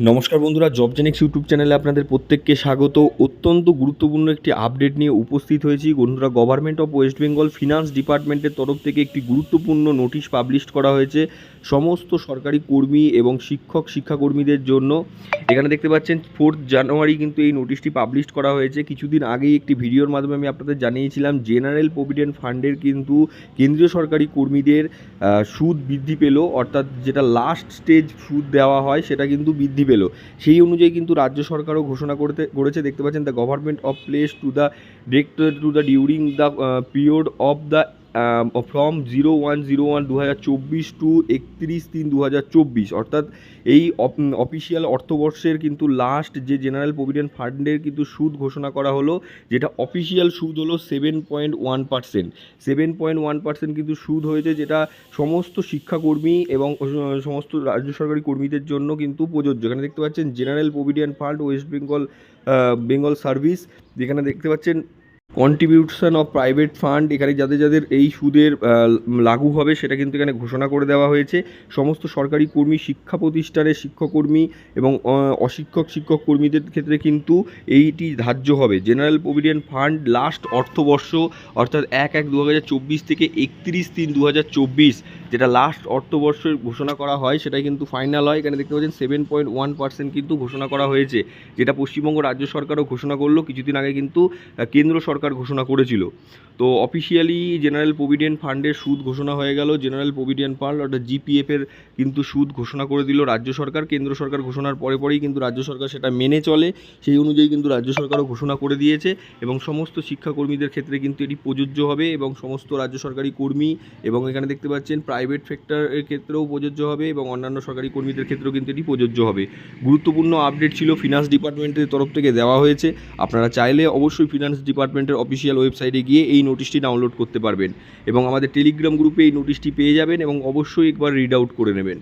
নমস্কার বন্ধুরা job Xenix YouTube চ্যানেলে আপনাদের প্রত্যেককে স্বাগত। অত্যন্ত গুরুত্বপূর্ণ একটি আপডেট নিয়ে উপস্থিত হয়েছি। বন্ধুরা government of West Bengal finance ডিপার্টমেন্টের তরফ থেকে একটি গুরুত্বপূর্ণ নোটিশ পাবলিশ করা হয়েছে সমস্ত সরকারি কর্মী এবং শিক্ষক, শিক্ষাকর্মীদের জন্য। এখানে দেখতে পাচ্ছেন ফোর্থ জানুয়ারি কিন্তু এই নোটিশটি পাবলিশ করা হয়েছে। কিছুদিন আগেই একটি ভিডিওর মাধ্যমে আমি আপনাদের জানিয়েছিলাম জেনারেল প্রভিডেন্ট ফান্ডের কিন্তু কেন্দ্রীয় সরকারি কর্মীদের সুদ বৃদ্ধি পেল। অর্থাৎ যেটা লাস্ট স্টেজ সুদ দেওয়া হয়, সেটা কিন্তু বৃদ্ধি পেল। সেই অনুযায়ী কিন্তু রাজ্য সরকারও ঘোষণা করতে, করেছে। দেখতে পাচ্ছেন the government of place to the director to the during the period of the from zero one zero one দু হাজার চব্বিশ টু একত্রিশ তিন দু হাজার চব্বিশ অর্থাৎ এই অফিসিয়াল অর্থবর্ষের কিন্তু লাস্ট যে জেনারেল প্রভিডেন্ট ফান্ডের কিন্তু সুদ ঘোষণা করা হলো, যেটা অফিসিয়াল সুদ হলো seven point one percent seven point one percent কিন্তু সুদ হয়েছে যেটা সমস্ত শিক্ষাকর্মী এবং সমস্ত রাজ্য সরকারি কর্মীদের জন্য কিন্তু প্রযোজ্য। এখানে দেখতে পাচ্ছেন general provident fund West Bengal Bengal service যেখানে দেখতে পাচ্ছেন কন্ট্রিবিউশন অফ প্রাইভেট ফান্ড এখানে যাদের যাদের এই সুদের লাগু হবে, সেটা কিন্তু এখানে ঘোষণা করে দেওয়া হয়েছে। সমস্ত সরকারি কর্মী, শিক্ষা প্রতিষ্ঠানের শিক্ষককর্মী এবং অশিক্ষক, শিক্ষক কর্মীদের ক্ষেত্রে কিন্তু এইটি ধার্য হবে। জেনারেল প্রভিডেন্ট ফান্ড লাস্ট অর্থবর্ষ, অর্থাৎ এক এক দু থেকে একত্রিশ তিন দু যেটা লাস্ট অর্থবর্ষের ঘোষণা করা হয় সেটা কিন্তু ফাইনাল হয়। এখানে দেখতে পাচ্ছেন সেভেন পয়েন্ট ওয়ান পার্সেন্ট কিন্তু ঘোষণা করা হয়েছে, যেটা পশ্চিমবঙ্গ রাজ্য সরকারও ঘোষণা করল, কিছুদিন আগে কিন্তু কেন্দ্র সরকার ঘোষণা করেছিল। তো অফিসিয়ালি জেনারেল প্রভিডেন্ট ফান্ডের সুদ ঘোষণা হয়ে গেল। জেনারেল প্রভিডেন্ট ফান্ড অর্থাৎ জিপিএফ এর কিন্তু সুদ ঘোষণা করে দিল রাজ্য সরকার। কেন্দ্র সরকার ঘোষণার পরে পরেই কিন্তু রাজ্য সরকার সেটা মেনে চলে। সেই অনুযায়ী কিন্তু রাজ্য সরকারও ঘোষণা করে দিয়েছে এবং সমস্ত শিক্ষাকর্মীদের ক্ষেত্রে কিন্তু এটি প্রযোজ্য হবে এবং সমস্ত রাজ্য সরকারি কর্মী এবং এখানে দেখতে পাচ্ছেন প্রাইভেট সেক্টরের ক্ষেত্রেও প্রযোজ্য হবে এবং অন্যান্য সরকারি কর্মীদের ক্ষেত্রেও কিন্তু এটি প্রযোজ্য হবে। গুরুত্বপূর্ণ আপডেট ছিল ফিনান্স ডিপার্টমেন্টের তরফ থেকে দেওয়া হয়েছে। আপনারা চাইলে অবশ্যই ফিনান্স ডিপার্টমেন্টের অফিসিয়াল ওয়েবসাইটে গিয়ে এই নোটিশটি ডাউনলোড করতে পারবেন এবং আমাদের টেলিগ্রাম গ্রুপে এই নোটিশটি পেয়ে যাবেন এবং অবশ্যই একবার রিড আউট করে নেবেন।